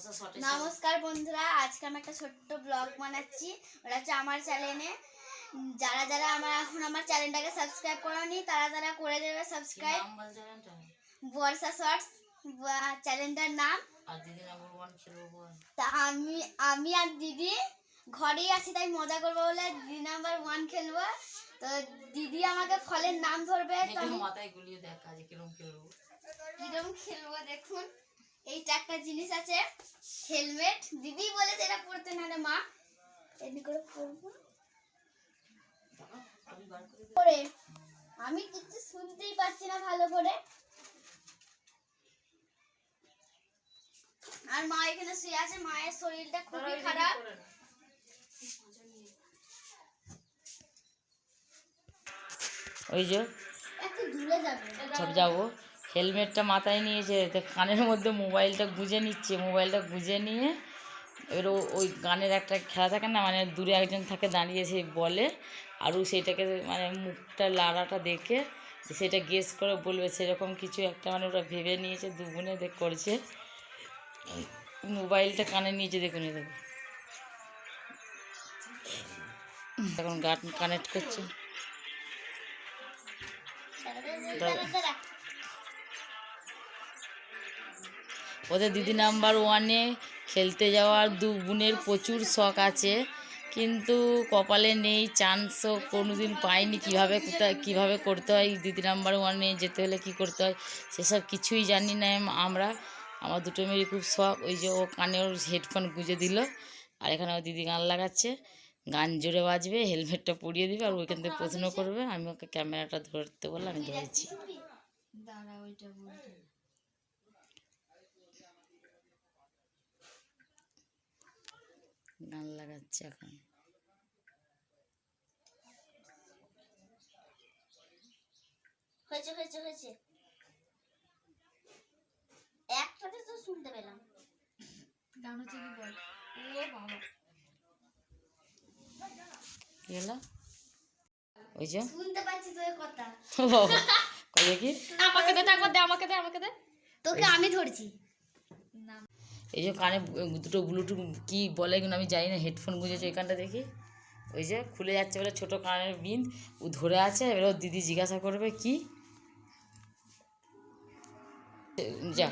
নমস্কার বন্ধুরা আজকে আমি একটা ছোট্ট ব্লগ বানাচ্ছি। ওটা হচ্ছে আমার চ্যানেলে যারা যারা আমার এখন আমার চ্যানেলটাকে সাবস্ক্রাইব করেনি তারা তারা করে দেবে সাবস্ক্রাইব? বর্ষা শর্টস চ্যানেলটার নাম। তা আমি আমি আর দিদি ঘরেই আছি তাই মজা করব বলে দিদি নাম্বার ওয়ান খেলব। তো দিদি আমাকে ফলের নাম ধরবে মাথায় গুলিয়ে দেখ আজ কিরম খেলব। কিরম খেলব দেখুন। এইটা একটা জিনিস আছে হেলমেট দিদি বলেছে এটা পড়তে নাহলে মা এমনি করে পরবো। করে আমি কিছু শুনতেই পাচ্ছি না ভালো করে। আর মা এখানে শুয়ে আছে মায়ের শরীরটা খুবই খারাপ। ওই যে একটু দূরে যাবে। সব যাব। হেলমেটটা মাথায় নিয়েছে কানের মধ্যে মোবাইলটা গুঁজে নিচ্ছে, মোবাইলটা গুঁজে নিয়ে এবার ওই গানের একটা খেলা থাকে না মানে দূরে একজন থাকে দাঁড়িয়ে সে বলে, আর ও সেটাকে মানে মুখটা লাড়াটা দেখে সেটা গেস করে বলবে, সেরকম কিছু একটা মানে ওরা ভেবে নিয়েছে দুগুণে দেখ করছে। মোবাইলটা কানে নিয়েছে দেখুন এই দেখো এখন গান কানেক্ট করছে। ওদের দিদি নাম্বার ওয়ানে খেলতে যাওয়ার দু বোনের প্রচুর শখ আছে। কিন্তু কপালে নেই চান্সও কোনোদিন পাইনি কীভাবে, কোথায়, কীভাবে করতে হয়? দিদি নাম্বার ওয়ানে যেতে হলে কি করতে হয়? সেসব কিছুই জানি না আমরা। আমার দুটো মেয়েরই খুব শখ, ওই যে ও কানে ওর হেডফোন গুঁজে দিল আর এখানে ও দিদি গান লাগাচ্ছে। গান জোরে বাজবে, হেলমেটটা পরিয়ে দিবে আর ওইখান থেকে প্রশ্ন করবে, আমি ওকে ক্যামেরাটা ধরতে বললাম, আমি ধরেছি। দাঁড়া, ওইটা গান লাগাচ্ছে এখন। হয়েছে হয়েছে হয়েছে। একটাতে তো শুনতে পেলাম। গান হচ্ছে কি বল? ও বাবা। কি ওই যে? শুনতে পাচ্ছি তোর কথা। কই দেখি? আমাকে দে দে আমাকে দে আমাকে দে। তোকে আমি ধরছি। এই যে কানে দুটো ব্লুটুথ কি বলে কিন্তু আমি জানি না হেডফোন গুঁজেছে এখানটা দেখি। ওই যে খুলে যাচ্ছে বলে ছোটো কানের বিন ও ধরে আছে এবার ওর দিদি জিজ্ঞাসা করবে কি? যা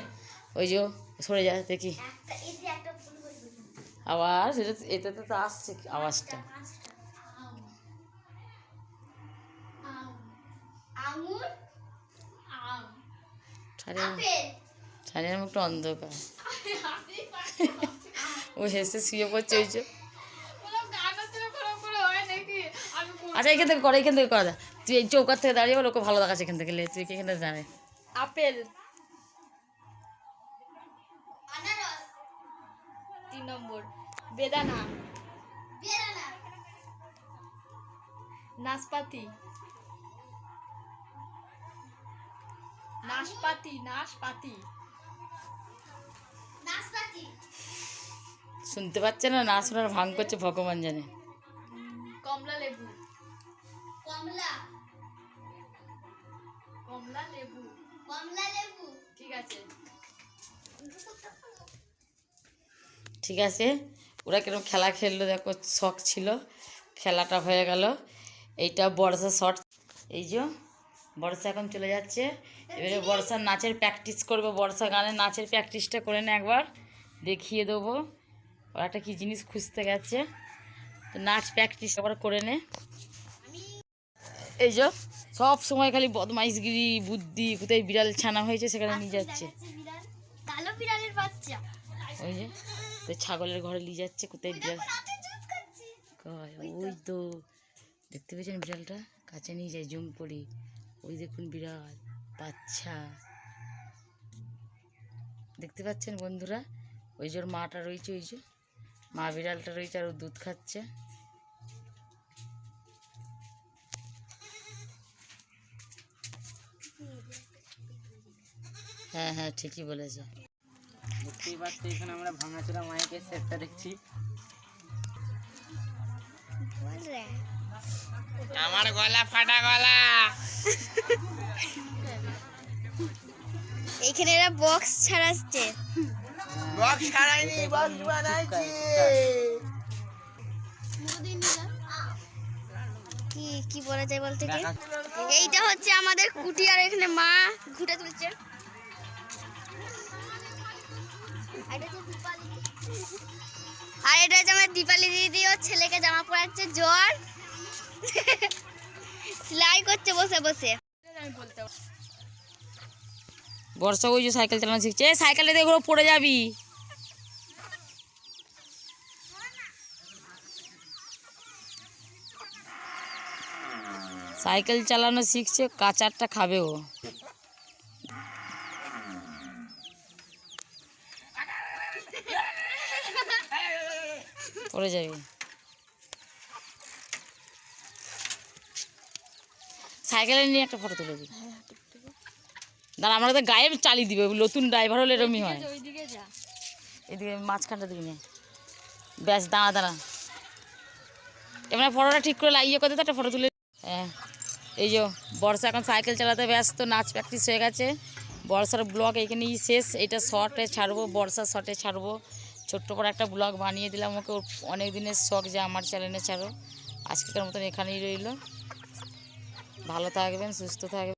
ওই যে সরে যা দেখি। আবার সেটা এটাতে তো আসছে আওয়াজটা। আঙুর আম। সারে একটু অন্ধকার। ও হেসে শুয়ে পড়ছে ওই যে। আচ্ছা এখান থেকে করে এখান থেকে করা। তুই এই চৌকার থেকে দাঁড়িয়ে বল ওকে ভালো দেখাচ্ছে এখান থেকে লে তুই কি এখানে দাঁড়ায় আপেল। তিন নম্বর। বেদানা। নাশপাতি। নাশপাতি নাশপাতি। শুনতে পাচ্ছে না না শোনার ভাঙ করছে ভগবান জানে। কমলা লেবু। কমলা। কমলা লেবু। কমলা লেবু। ঠিক আছে। ঠিক আছে ওরা কীরকম খেলা খেললো দেখো শখ ছিল খেলাটা হয়ে গেল। এইটা বর্ষা শর্ট এই যে বর্ষা এখন চলে যাচ্ছে। এবারে বর্ষার নাচের প্র্যাকটিস করব বর্ষা গানের নাচের প্র্যাকটিসটা করে নে একবার দেখিয়ে দেবো। ওরা একটা কী জিনিস খুঁজতে গেছে। তো নাচ প্র্যাকটিস আবার করে নে। এই যে সব সময় খালি বদমাইশগিরি বুদ্ধি কোথায় বিড়াল ছানা হয়েছে সেখানে নিয়ে যাচ্ছে। বিড়ালের বাচ্চা। ওই যে তো ছাগলের ঘরে নিয়ে যাচ্ছে কোথায় বিড়াল। ওই তো দেখতে পেয়েছেন বিড়ালটা? কাছে নিয়ে যায় জুম করি। ওই দেখুন বিড়াল বাচ্চা। দেখতে পাচ্ছেন বন্ধুরা? ওই যে ওর মাটা রয়েছে ওই যে। মা বিড়ালটা রয়েছে আর ও দুধ খাচ্ছে। হ্যাঁ হ্যাঁ ঠিকই বলেছে। দেখতেই পাচ্ছি এখানে আমরা ভাঙাচোরা মাইকের সেটটা দেখছি। আমার গলা ফাটা গলা। এখানে এরা বক্স ছাড়াচ্ছে। বক্স সারাইনি বক্স বানাইছি। কি কি বলা যায় বলতে কি এইটা হচ্ছে আমাদের কুটি আর এখানে মা ঘুরে তুলছে। আর এটা হচ্ছে আমার দীপালি দিদি ওর ছেলেকে জামা পরাচ্ছে জ্বর। সেলাই করছে বসে বসে। আমি বলতে পারব বর্ষা ওই যে সাইকেল চালানো শিখছে। এই সাইকেলে দিয়ে এগুলো পড়ে যাবি। সাইকেল চালানো শিখছে, কাচারটা খাবে ও। পড়ে যাবে। সাইকেলে নিয়ে একটা ফটো তুলে দিই দাঁড়া, আমরা তো গায়ে চালিয়ে দিবে নতুন ড্রাইভার হলে এরমই হয়। এদিকে মাঝখানটা দিকে নে। ব্যাস, দাঁড়া দাঁড়া। এবার ফটোটা ঠিক করে লাগিয়ে তো একটা ফটো তুলে হ্যাঁ। এই যে বর্ষা এখন সাইকেল চালাতে ব্যস্ত, নাচ প্র্যাকটিস হয়ে গেছে। বর্ষার ব্লগ এইখানেই শেষ। এটা শর্টে ছাড়বো, বর্ষার শর্টে ছাড়বো। ছোট্ট করে একটা ব্লগ বানিয়ে দিলাম ওকে। অনেক দিনের শখ যে আমার চ্যানেলে ছাড়ো আজকে তার মতন এখানেই রইল। ভালো থাকবেন, সুস্থ থাকবেন।